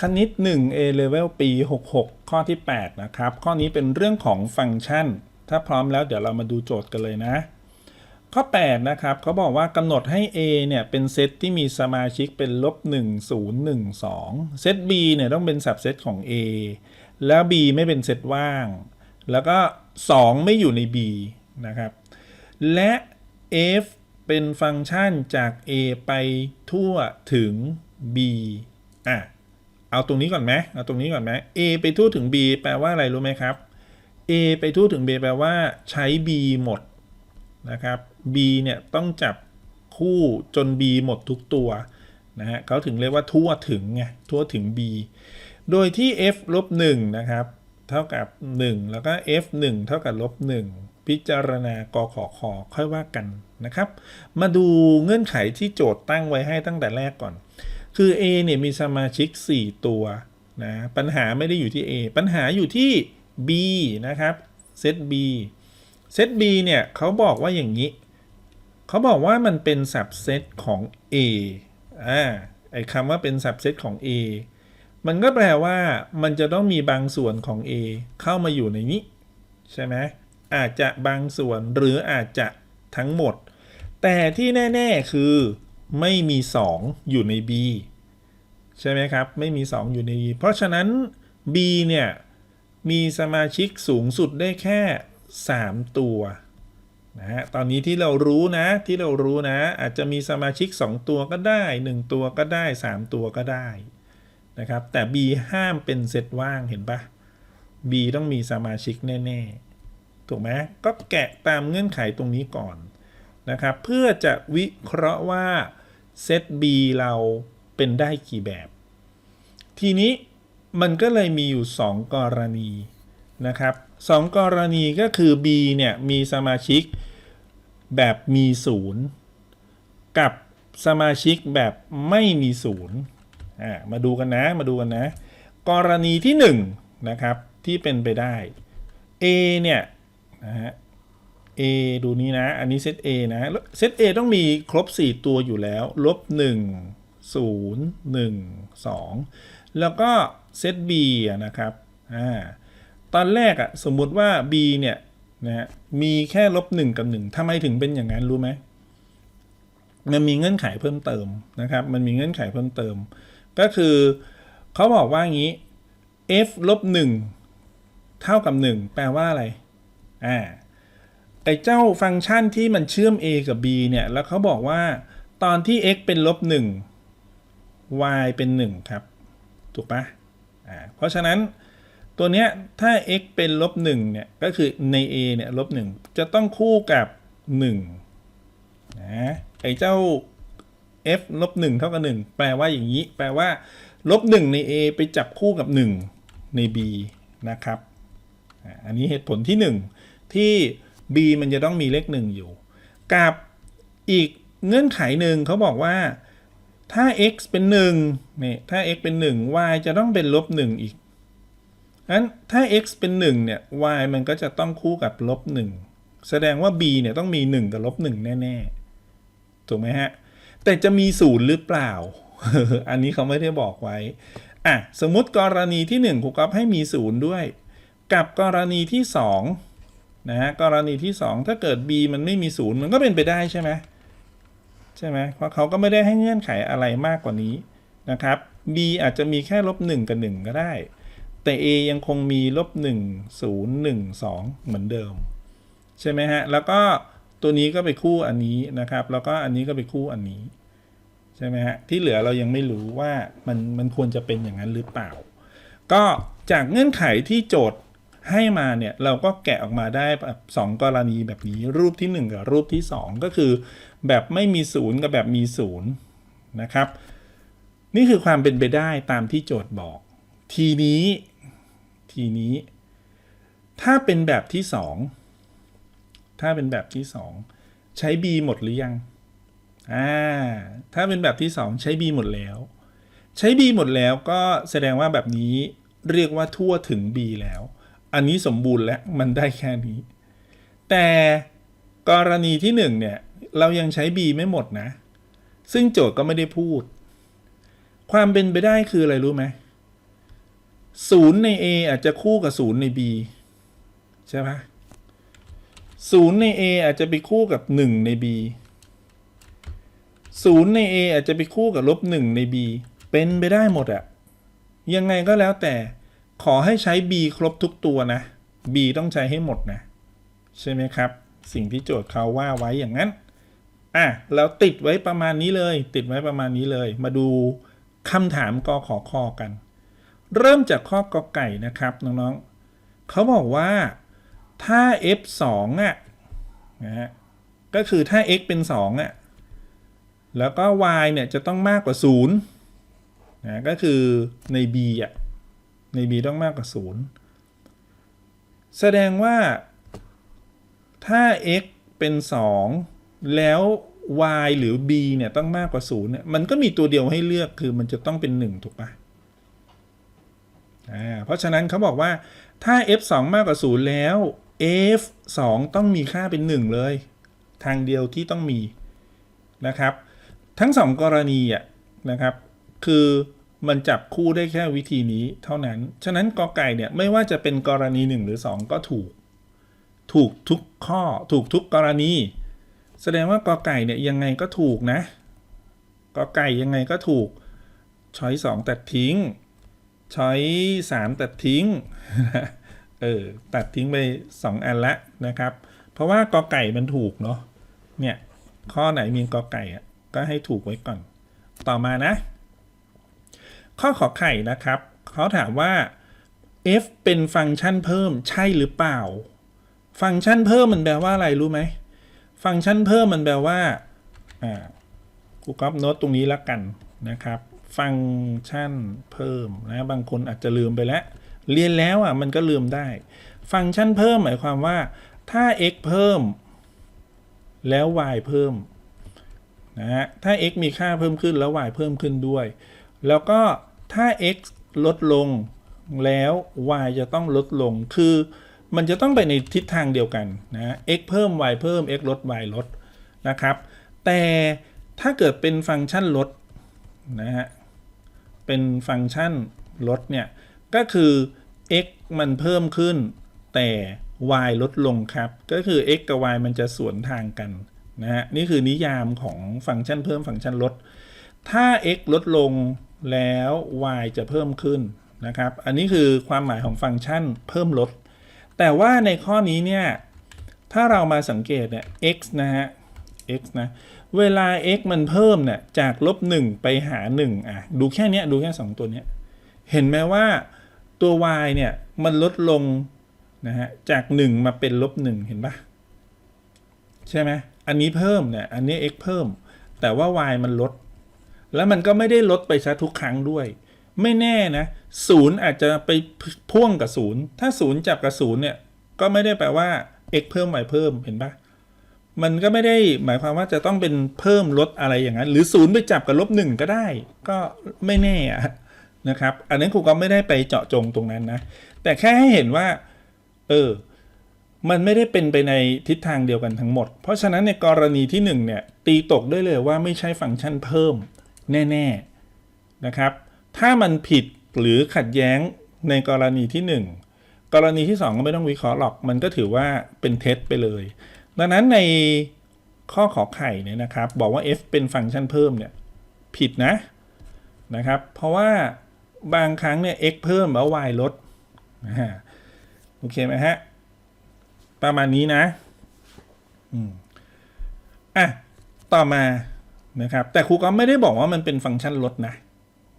คณิต 1 A Level ปี 66 ข้อที่ 8 นะครับ ข้อนี้เป็นเรื่องของฟังก์ชัน ถ้าพร้อมแล้วเดี๋ยวเรามาดูโจทย์กันเลยนะ ข้อ 8 นะครับเขาบอกว่ากำหนดให้ A เนี่ย เป็นเซตที่มีสมาชิกเป็นลบ 1 0 1 2 เซต B เนี่ย ต้องเป็นสับเซตของ A แล้ว B ไม่เป็นเซตว่าง แล้วก็ 2 ไม่อยู่ใน B นะครับ และ f เป็นฟังก์ชันจาก a ไปทั่วถึง b อะ เอาตรงนี้ก่อนไหมเอาตรงนี้ก่อนไหม a ไปทั่วถึง b แปลว่าอะไรรู้ไหมครับ a ไปทั่วถึง b แปลว่าใช้ b หมดนะครับ b เนี่ยต้องจับคู่จน b หมดทุกตัวนะฮะเขาถึงเรียกว่าทั่วถึงไงทั่วถึง b โดยที่ f ลบ1นะครับ เท่ากับ 1 แล้วก็ f 1 เท่ากับลบ1พิจารณากขอคอค่อยว่ากันนะครับ มาดูเงื่อนไขที่โจทย์ตั้งไว้ให้ตั้งแต่แรกก่อน คือ A เนี่ยมีสมาชิก 4 ตัวนะปัญหาไม่ได้อยู่ที่ A ปัญหาอยู่ที่ B นะครับเซต B เซต B เนี่ยเขาบอกว่าอย่างนี้ เขาบอกว่ามันเป็นสับเซตของ A อ่าไอ้คำว่าเป็นสับเซตของ A มันก็แปลว่ามันจะต้องมีบางส่วนของ A เข้ามาอยู่ในนี้ ใช่ไหมอาจจะบางส่วนหรืออาจจะทั้งหมด แต่ที่แน่ ๆ คือ ไม่มี 2 อยู่ใน B ใช่ไหมครับ ไม่มี 2 อยู่ใน B เพราะฉะนั้น B เนี่ย มีสมาชิกสูงสุดได้แค่ 3 ตัวนะฮะตอนนี้ที่เรารู้นะที่เรารู้นะ อาจจะมีสมาชิก 2 ตัวก็ได้ 1 ตัวก็ได้ 3 ตัวก็ได้นะครับแต่ B ห้ามเป็นเซตว่างเห็นปะ B ต้องมีสมาชิกแน่ ๆ ถูกไหมก็แกะตามเงื่อนไขตรงนี้ก่อน นะครับ เพื่อจะวิเคราะห์ว่าเซต B เราเป็นได้กี่แบบ ทีนี้มันก็เลยมีอยู่ 2 กรณีนะครับสองกรณีก็คือ B เนี่ย มีสมาชิกแบบมีศูนย์กับสมาชิกแบบไม่มีศูนย์อ่ามาดูกันนะมาดูกันนะ กรณีที่ 1นงนะครับ ที่เป็นไปได้ A เนี่ยนะฮะ A ดูนี้นะ อันนี้เซต A นะเซต A ต้องมีครบ 4 ตัวอยู่แล้ว ลบ 1 0 1 2 แล้วก็เซต B นะครับอ่าตอนแรกอะสมมุติว่า B เนี่ยนะฮะมีแค่ลบ 1 กับ 1ทำไมถึงเป็นอย่างนั้นรู้ไหมมันมีเงื่อนไขเพิ่มเติมนะครับ มันมีเงื่อนไขเพิ่มเติม ก็คือเขาบอกว่างี้ f ลบ1เท่ากับ 1 แปลว่าอะไรอ่า ไอ้เจ้าฟังก์ชันที่มันเชื่อม a กับ b เนี่ยแล้วเขาบอกว่าตอนที่ x เป็นลบ 1 y เป็น 1 ครับ ถูกปะอ่าเพราะฉะนั้นตัวเนี้ยถ้า x เป็นลบ 1 เนี่ย ก็คือใน a เนี่ยลบ 1 จะต้องคู่กับ 1 นะ ไอ้เจ้า f ลบ 1 เท่ากับ 1 แปลว่าอย่างนี้ แปลว่าลบ 1 ใน a ไปจับคู่กับ 1 ใน b นะครับ อันนี้เหตุผลที่ 1 ที่ b มันจะต้องมีเลข1อยู่ กับอีกเงื่อนไขหนึ่งเขาบอกว่าถ้า x เป็น1เนี่ยถ้า x เป็น 1 y จะต้องเป็นลบ1อีกงั้นถ้า x เป็น1เนี่ย y มันก็จะต้องคู่กับลบ1แสดงว่า b เนี่ยต้องมี 1 กับลบ1แน่ ๆ ถูกไหมฮะ แต่จะมี0หรือเปล่า อันนี้เขาไม่ได้บอกไว้ อะ สมมติกรณีที่ 1ครูก๊อฟให้มี0ด้วย กับกรณีที่ 2 นะฮะกรณีที่ 2 ถ้าเกิด b มันไม่มี0มันก็เป็นไปได้ใช่ไหมใช่ไหมเพราะเขาก็ไม่ได้ให้เงื่อนไขอะไรมากกว่านี้นะครับ b อาจจะมีแค่ลบ1กับ 1 ก็ได้ แต่ a ยังคงมีลบ1 0 1 2 เหมือนเดิม ใช่ไหมฮะ แล้วก็ตัวนี้ก็ไปคู่อันนี้นะครับ แล้วก็อันนี้ก็ไปคู่อันนี้ ใช่ไหมฮะ ที่เหลือเรายังไม่รู้ว่ามันมันควรจะเป็นอย่างนั้นหรือเปล่า ก็จากเงื่อนไขที่โจทย์ ให้มาเนี่ยเราก็แกะออกมาได้แบบสองกรณีแบบนี้รูปที่ 1 กับรูปที่ 2 ก็คือ แบบไม่มีศูนย์กับแบบมีศูนย์นะครับ นี่คือความเป็นไปได้ตามที่โจทย์บอก ทีนี้ทีนี้ ถ้าเป็นแบบที่ 2 ถ้าเป็นแบบที่ 2 ใช้ b หมดหรือยังอ่าถ้าเป็นแบบที่ 2 ใช้ b หมดแล้ว ใช้ b หมดแล้วก็แสดงว่าแบบนี้เรียกว่าทั่วถึง b แล้ว อันนี้สมบูรณ์แล้วมันได้แค่นี้ แต่กรณีที่1เนี่ยเรายังใช้ b ไม่หมดนะ ซึ่งโจทย์ก็ไม่ได้พูด ความเป็นไปได้คืออะไรรู้ไหมศูนย์ใน A อาจจะคู่กับศูนย์ใน B ใช่ปะศูนย์ใน A อาจจะไปคู่กับหนึ่งใน B ศูนย์ใน A อาจจะไปคู่กับลบหนึ่งใน B เป็นไปได้หมดอะยังไงก็แล้วแต่ ขอให้ใช้ B ครบทุกตัวนะ B ต้องใช้ให้หมดนะ ใช่ไหมครับ สิ่งที่โจทย์เขาว่าไว้อย่างนั้น อะเราติดไว้ประมาณนี้เลย ติดไว้ประมาณนี้เลย มาดูคำถามกอขอคอกัน เริ่มจากข้อกอไก่นะครับน้องๆเขาบอกว่าถ้า f 2อะนะฮะก็คือถ้า x เป็น 2อะแล้วก็ y เนี่ยจะต้องมากกว่า0นะก็คือใน b อะ ใน b ต้องมากกว่า 0 แสดงว่า ถ้า x เป็น 2 แล้ว y หรือ b เนี่ยต้องมากกว่า0เนี่ยมันก็มีตัวเดียวให้เลือกคือมันจะต้องเป็น 1 ถูกปะอ่าเพราะฉะนั้นเขาบอกว่าถ้า f 2มากกว่า 0 แล้ว f 2ต้องมีค่าเป็น 1 เลย ทางเดียวที่ต้องมีนะครับ ทั้งสองกรณีอะนะครับ คือ มันจับคู่ได้แค่วิธีนี้เท่านั้น ฉะนั้นกอไก่เนี่ยไม่ว่าจะเป็นกรณี 1 หรือ 2 ก็ถูก ถูกทุกข้อ ถูกทุกกรณี แสดงว่ากอไก่เนี่ยยังไงก็ถูกนะ กอไก่ยังไงก็ถูก ช้อยสองตัดทิ้ง ช้อยสามตัดทิ้ง เออ ตัดทิ้งไปสองอันละนะครับ เพราะว่ากอไก่มันถูกเนาะ เนี่ย ข้อไหนมีกอไก่อะก็ให้ถูกไว้ก่อน ต่อมานะ ข้อขอไข่นะครับเขาถามว่า f เป็นฟังก์ชันเพิ่มใช่หรือเปล่า ฟังก์ชันเพิ่มมันแปลว่าอะไรรู้ไหม ฟังก์ชันเพิ่มมันแปลว่าอ่าครูก๊อปโน้ตตรงนี้แล้วกันนะครับ ฟังก์ชันเพิ่มนะบางคนอาจจะลืมไปแล้ว เรียนแล้วอะมันก็ลืมได้ ฟังก์ชันเพิ่มหมายความว่า ถ้า x เพิ่ม แล้ว y เพิ่มนะฮะถ้า x มีค่าเพิ่มขึ้นแล้ว y เพิ่มขึ้นด้วย แล้วก็ถ้า x ลดลงแล้ว y จะต้องลดลง คือมันจะต้องไปในทิศทางเดียวกันนะ x เพิ่ม y เพิ่ม x ลด y ลดนะครับ แต่ถ้าเกิดเป็นฟังก์ชันลดนะฮะ เป็นฟังก์ชันลดเนี่ย ก็คือ x มันเพิ่มขึ้น แต่ y ลดลงครับ ก็คือ x กับ y มันจะสวนทางกันนะฮะ นี่คือนิยามของฟังก์ชันเพิ่มฟังก์ชันลด ถ้า x ลดลง แล้ว y จะเพิ่มขึ้นนะครับ อันนี้คือความหมายของฟังก์ชันเพิ่มลด แต่ว่าในข้อนี้เนี่ย ถ้าเรามาสังเกตเนี่ย x นะฮะ x นะ เวลา x มันเพิ่มเนี่ยจากลบ1ไปหา1อะ ดูแค่นี้ดูแค่ 2 ตัวเนี้ยเห็นไหมว่าตัว y เนี่ย มันลดลงนะฮะ จาก 1 มาเป็นลบ1เห็นปะใช่ไหม อันนี้เพิ่มเนี่ย อันนี้ x เพิ่ม แต่ว่า y มันลด แล้วมันก็ไม่ได้ลดไปซะทุกครั้งด้วย ไม่แน่นะศูนย์อาจจะไปพ่วงกับศูนย์ถ้าศูนย์จับกับศูนย์เนี่ย ก็ไม่ได้แปลว่า x เพิ่ม y เพิ่มเห็นปะมันก็ไม่ได้หมายความว่าจะต้องเป็นเพิ่มลดอะไรอย่างนั้น หรือศูนย์ไปจับกับลบหนึ่งก็ได้ ก็ไม่แน่อะนะครับ อันนั้นครูก็ไม่ได้ไปเจาะจงตรงนั้นนะ แต่แค่ให้เห็นว่า เออ มันไม่ได้เป็นไปในทิศทางเดียวกันทั้งหมด เพราะฉะนั้นในกรณีที่1เนี่ยตีตกได้เลยว่าไม่ใช่ฟังก์ชันเพิ่ม แน่ ๆ นะครับ ถ้ามันผิดหรือขัดแย้งในกรณีที่ 1 กรณีที่ 2 ก็ไม่ต้องวิเคราะห์หรอก มันก็ถือว่าเป็นเท็จไปเลย ดังนั้นในข้อขอไข่เนี่ยนะครับ บอกว่า f เป็นฟังก์ชันเพิ่มเนี่ยผิดนะนะครับ เพราะว่าบางครั้งเนี่ย x เพิ่มแล้ว y ลดนะฮะโอเคไหมฮะ ประมาณนี้นะ อืม อะ ต่อมา นะครับ แต่ครูก็ไม่ได้บอกว่ามันเป็นฟังก์ชันลดนะ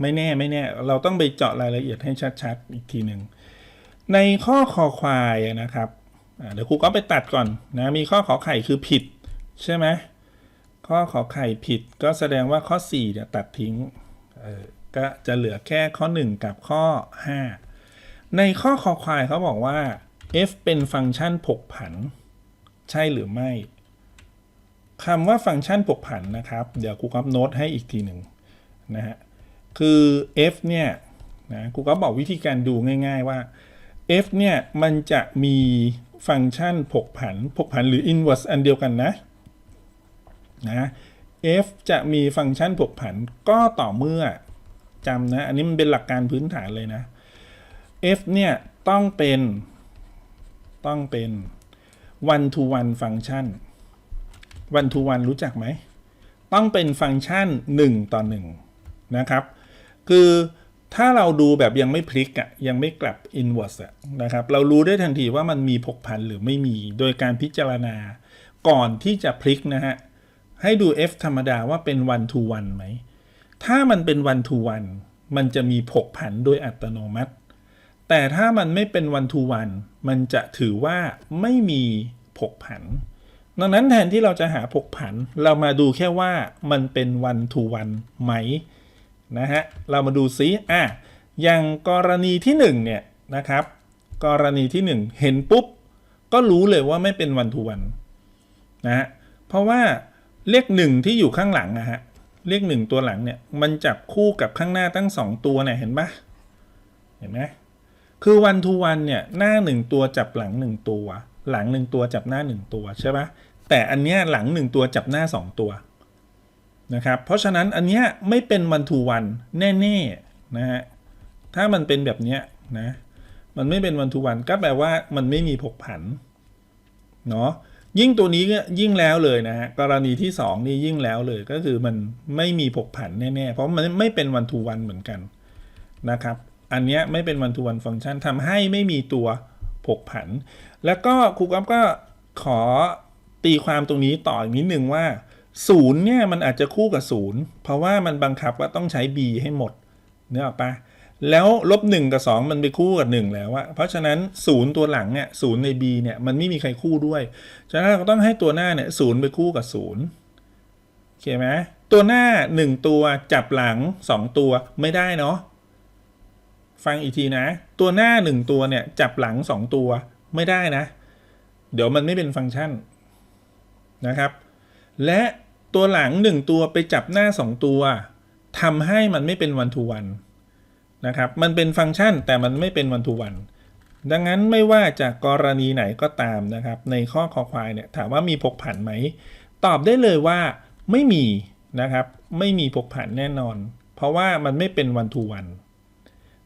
ไม่แน่ไม่แน่ เราต้องไปเจาะรายละเอียดให้ชัดๆ อีกทีหนึ่ง ในข้อคอควายนะครับเดี๋ยวครูก็ไปตัดก่อนนะ มีข้อขอไข่คือผิด ใช่ไหมข้อขอไข่ผิดก็แสดงว่าข้อ4เนี่ยตัดทิ้งก็จะเหลือแค่ข้อ 1 กับข้อ 5 ในข้อคอควายเขาบอกว่า f เป็นฟังก์ชันผกผัน ใช่หรือไม่ คำว่าฟังก์ชันผกผันนะครับ เดี๋ยวครูก๊อฟโน้ตให้อีกทีหนึ่งนะฮะ คือ f เนี่ยนะครูก๊อฟบอกวิธีการดูง่ายๆว่า f เนี่ย มันจะมีฟังก์ชันผกผันผกผันหรือ inverse อันเดียวกันนะนะ f จะมีฟังก์ชันผกผันก็ต่อเมื่อจำนะ อันนี้มันเป็นหลักการพื้นฐานเลยนะ f เนี่ย ต้องเป็น ต้องเป็น one to one function one to one รู้จักไหม ต้องเป็นฟังก์ชัน 1 ต่อ 1 นะครับ คือถ้าเราดูแบบยังไม่พลิกอะ่ะยังไม่กลับ inverse อะนะครับ เรารู้ได้ทันทีว่ามันมีผกผันหรือไม่มี โดยการพิจารณาก่อนที่จะพลิกนะฮะ ให้ดู f ธรรมดาว่าเป็น one to one ไหม ถ้ามันเป็น one to one มันจะมีผกผันโดยอัตโนมัติ แต่ถ้ามันไม่เป็น one to one มันจะถือว่าไม่มีผกผัน ดังนั้นแทนที่เราจะหาผกผัน เรามาดูแค่ว่ามันเป็น one to one ไหมนะฮะเรามาดูซิอะอย่างกรณีที่หนึ่งเนี่ยนะครับ กรณีที่หนึ่งเห็นปุ๊บ ก็รู้เลยว่าไม่เป็น one to one นะฮะเพราะว่าเลขหนึ่งที่อยู่ข้างหลังนะฮะเลขหนึ่งตัวหลังเนี่ยมันจับคู่กับข้างหน้าตั้งสองตัวเนี่ยเห็นปะเห็นไหมคือวันทูวันเนี่ยหน้าหนึ่งตัวจับหลังหนึ่งตัว หลังหนึ่งตัวจับหน้าหนึ่งตัวใช่ปะ แต่อันเนี้ยหลังหนึ่งตัวจับหน้าสองตัวนะครับเพราะฉะนั้นอันเนี้ยไม่เป็นวันทูวันแน่ๆนะฮะถ้ามันเป็นแบบเนี้ยนะมันไม่เป็นวันทูวันก็แปลว่ามันไม่มีผกผันเนาะยิ่งตัวนี้ก็ยิ่งแล้วเลยนะฮะกรณีที่สองนี่ยิ่งแล้วเลยก็คือมันไม่มีผกผันแน่ๆเพราะมันไม่เป็นวันทูวันเหมือนกันนะครับ อันเนี้ยไม่เป็น one to one function ทำให้ไม่มีตัวผกผัน แล้วก็ครูก๊อฟก็ขอ ตีความตรงนี้ต่ออีกนิดนึงว่าศูนย์เนี่ยมันอาจจะคู่กับศูนย์เพราะว่ามันบังคับว่าต้องใช้ b ให้หมดเนื้อออกปะแล้วลบหนึ่งกับสองมันไปคู่กับหนึ่งแล้วอะเพราะฉะนั้นศูนย์ตัวหลังเนี่ยศูนย์ใน b เนี่ยมันไม่มีใครคู่ด้วย ฉะนั้นเราก็ต้องให้ตัวหน้าเนี่ยศูนย์ไปคู่กับศูนย์โอเคไหมตัวหน้าหนึ่งตัวจับหลังสองตัวไม่ได้เนาะฟังอีกทีนะ ตัวหน้าหนึ่งตัวเนี่ยจับหลังสองตัวไม่ได้นะ เดี๋ยวมันไม่เป็นฟังก์ชัน นะครับ และตัวหลังหนึ่งตัวไปจับหน้าสองตัวทำให้มันไม่เป็นวันทูวันนะครับ มันเป็นฟังก์ชันแต่มันไม่เป็นวันทูวันดังนั้นไม่ว่าจากกรณีไหนก็ตามนะครับ ในข้อคอควายเนี่ยถามว่ามีผกผันไหม ตอบได้เลยว่าไม่มีนะครับ ไม่มีผกผันแน่นอน เพราะว่ามันไม่เป็นวันทูวัน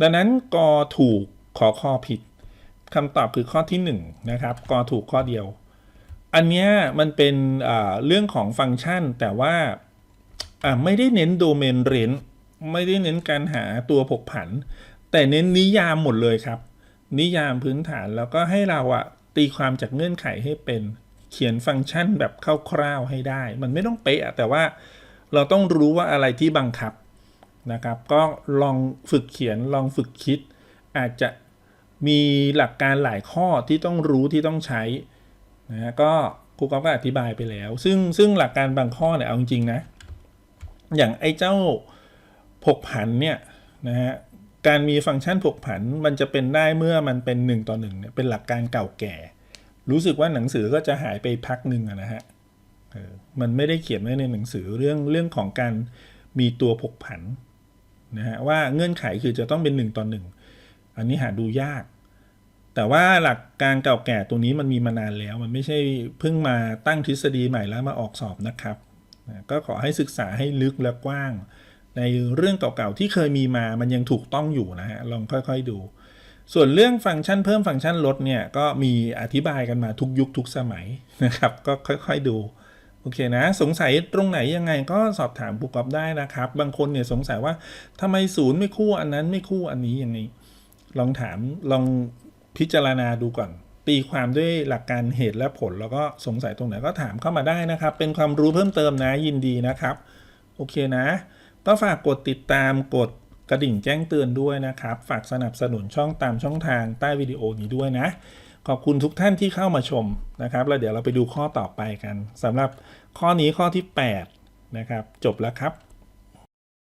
ดังนั้นกอถูกขอข้อผิดคำตอบคือข้อที่1นนะครับกอถูกข้อเดียว อันเนี้ยมันเป็นเรื่องของฟังก์ชันแต่ว่าไม่ได้เน้นโดเมนเรนไม่ได้เน้นการหาตัวผกผัน แต่เน้นนิยามหมดเลยครับ นิยามพื้นฐานแล้วก็ให้เราอะตีความจากเงื่อนไขให้เป็นเขียนฟังก์ชันแบบคร่าวๆให้ได้ มันไม่ต้องเป๊ะแต่ว่าเราต้องรู้ว่าอะไรที่บังคับนะครับ ก็ลองฝึกเขียนลองฝึกคิด อาจจะมีหลักการหลายข้อที่ต้องรู้ที่ต้องใช้ นะก็ครูก๊อฟก็อธิบายไปแล้ว ซึ่งซึ่งหลักการบางข้อเนี่ยเอาจริงๆนะ อย่างไอ้เจ้าผกผันเนี่ยนะฮะการมีฟังก์ชันผกผันมันจะเป็นได้เมื่อมันเป็น 1 ต่อ1เนี่ยเป็นหลักการเก่าแก่ รู้สึกว่าหนังสือก็จะหายไปพักหนึ่งนะฮะมันไม่ได้เขียนไว้ในหนังสือเรื่องเรื่องของการมีตัวผกผันนะฮะว่าเงื่อนไขคือจะต้องเป็น 1 ต่อ 1 อันนี้หาดูยาก แต่ว่าหลักการเก่าแก่ตัวนี้มันมีมานานแล้ว มันไม่ใช่เพิ่งมาตั้งทฤษฎีใหม่แล้วมาออกสอบนะครับก็ขอให้ศึกษาให้ลึกและกว้าง ในเรื่องเก่าๆที่เคยมีมามันยังถูกต้องอยู่นะฮะลองค่อยๆดู ส่วนเรื่องฟังก์ชันเพิ่มฟังก์ชันลดเนี่ยก็มีอธิบายกันมาทุกยุคทุกสมัยนะครับ ก็ค่อยๆดูโอเคนะ สงสัยตรงไหนยังไงก็สอบถามผู้กอบได้นะครับ บางคนเนี่ยสงสัยว่าทำไมศูนย์ไม่คู่อันนั้นไม่คู่อันนี้อย่างนี้ ลองถามลอง พิจารณาดูก่อน ตีความด้วยหลักการเหตุและผล แล้วก็สงสัยตรงไหนก็ถามเข้ามาได้นะครับ เป็นความรู้เพิ่มเติมนะยินดีนะครับ โอเคนะก็ฝากกดติดตามกดกระดิ่งแจ้งเตือนด้วยนะครับ ฝากสนับสนุนช่องตามช่องทางใต้วิดีโอนี้ด้วยนะ ขอบคุณทุกท่านที่เข้ามาชมนะครับ แล้วเดี๋ยวเราไปดูข้อต่อไปกันสำหรับข้อนี้ข้อที่ 8 นะครับ จบแล้วครับ